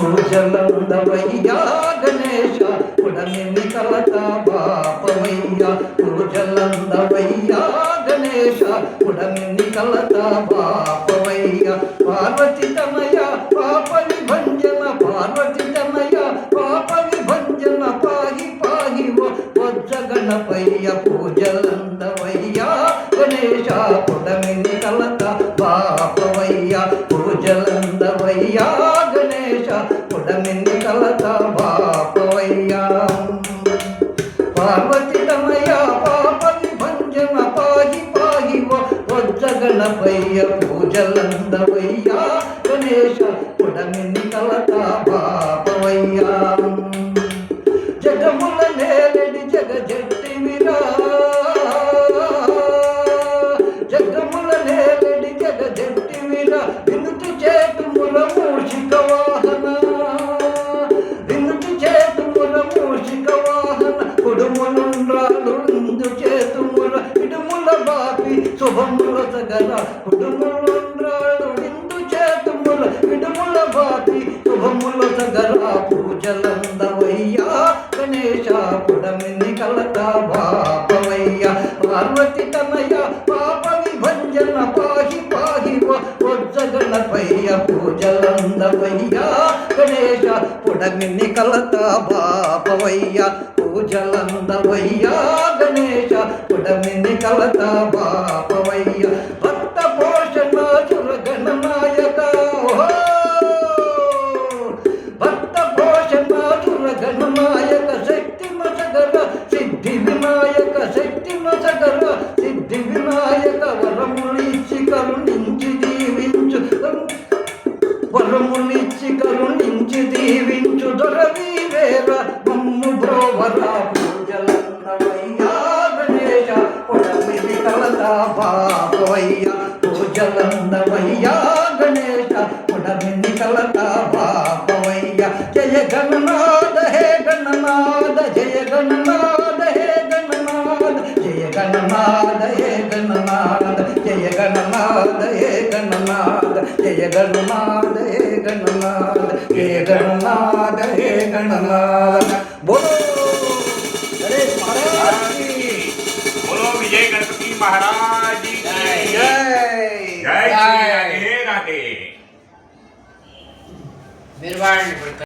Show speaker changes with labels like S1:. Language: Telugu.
S1: పూజలందవయ్యా గణేశ పుడమిని కలత బాపవయ్యా పూజలందవయ్యా గణేశ పుడమిని కలత బాపవయ్యా పార్వతి తనయ పాప విభంజన పార్వతి తనయ పాప విభంజన పాహి పాహి వజ్ర గణపయ్య పూజలందవయ్యా గణేశ పార్వతి తనయ పాప విభంజన పాహి పాహి వజ్ర గణపయ్య పూజలందవయ్యా. గణేశ పుడమిని కలత శుభముల సగర కుడుములుండ్రాలు చేతుముల ఇడుముల బాపి శుభముల సగర పూజలందవయ్యా గణేశ పుడమిని కలత బాపవయ్య పార్వతి తనయ పాప విభంజన పాహి పాహి వజ్ర గణపయ్య పూజలందవయ్యా గణేశ పుడమిని కలత బాపవయ్య పూజలందవయ్యా గణేశ పుడమిని కలత బాపవయ్య వరములిచ్చి కరుణించి దీవించు వరములిచ్చి కరుణించి దీవించు దొరవి వేర మమ్ము బ్రోవర పూజలందవయ్యా గణేశ పొడమిది కలతా బాపవయ్య పూజలందవయ్యా గణేశ పొడమిది కలతా गणनाद हे गणनाद जय गणनाद हे गणनाद जय गणनाद हे गणनाद बोलो गणेश महाराज
S2: बोलो विजय गणपति महाराज
S1: जय
S2: जय राधे राधे